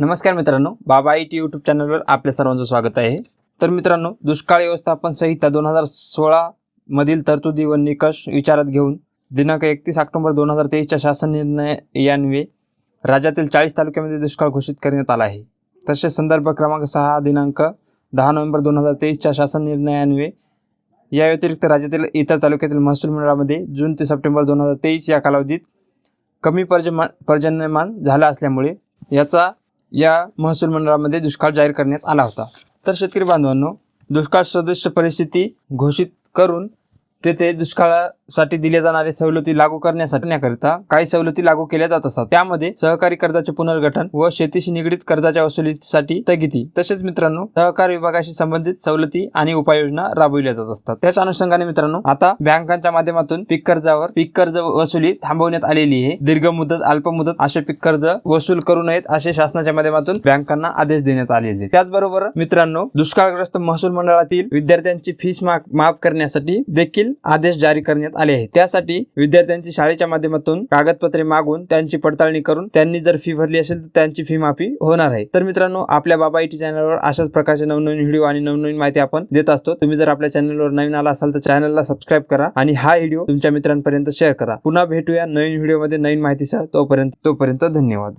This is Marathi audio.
नमस्कार मित्रांनो बाबा आय टी यूट्यूब चॅनलवर आपल्या सर्वांचं स्वागत आहे. तर मित्रांनो दुष्काळ व्यवस्थापन संहिता दोन हजार सोळा मधील तरतुदी व निकष विचारात घेऊन दिनांक एकतीस ऑक्टोबर दोन हजार तेवीसच्या शासन निर्णयान्वये राज्यातील चाळीस तालुक्यामध्ये दुष्काळ घोषित करण्यात आला आहे. तसेच संदर्भ क्रमांक सहा दिनांक दहा नोव्हेंबर दोन हजार तेवीसच्या शासन निर्णयान्वये या व्यतिरिक्त राज्यातील इतर तालुक्यातील महसूल मंडळामध्ये जून ते सप्टेंबर दोन हजार तेवीस या कालावधीत कमी पर्जमा पर्जन्यमान झालं असल्यामुळे याचा या महसूल मंडळामध्ये दुष्काळ जाहीर करण्यात आला होता. तर शेतकरी बांधवांनो दुष्काळ सदस्य परिस्थिती घोषित करून तेथे दुष्काळासाठी दिल्या जाणारे सवलती लागू करण्यासाठी काही सवलती लागू केल्या जात असतात. त्यामध्ये सहकारी कर्जाचे पुनर्गठन व शेतीशी निगडीत कर्जाच्या वसुलीसाठी स्थगिती. तसेच मित्रांनो सहकार विभागाशी संबंधित सवलती आणि उपाययोजना राबविल्या जात असतात. त्याच अनुषंगाने मित्रांनो आता बँकांच्या माध्यमातून पीक कर्जावर पीक कर्ज वसुली थांबवण्यात आलेली आहे. दीर्घ मुदत अल्प मुदत असे पीक कर्ज वसूल करू नयेत असे शासनाच्या माध्यमातून बँकांना आदेश देण्यात आलेले त्याचबरोबर मित्रांनो दुष्काळग्रस्त महसूल मंडळातील विद्यार्थ्यांची फीस माफ माफ करण्यासाठी देखील आदेश जारी करण्यात आले आहे त्यासाठी विद्यार्थ्यांची शाळेच्या माध्यमातून कागदपत्रे मागून त्यांची पडताळणी करून त्यांनी जर फी भरली असेल तर त्यांची फी माफी होणार आहे. तर मित्रांनो आपल्या बाबा आयटी चॅनलवर अशाच प्रकारचे नवनवीन व्हिडिओ आणि नवनवीन माहिती आपण देत असतो. तुम्ही जर आपल्या चॅनलवर नवीन आला असाल तर चॅनलला सबस्क्राईब करा आणि हा व्हिडिओ तुमच्या मित्रांपर्यंत शेअर करा. पुन्हा भेटूया नवीन व्हिडिओमध्ये नवीन माहितीसह. तोपर्यंत तोपर्यंत धन्यवाद.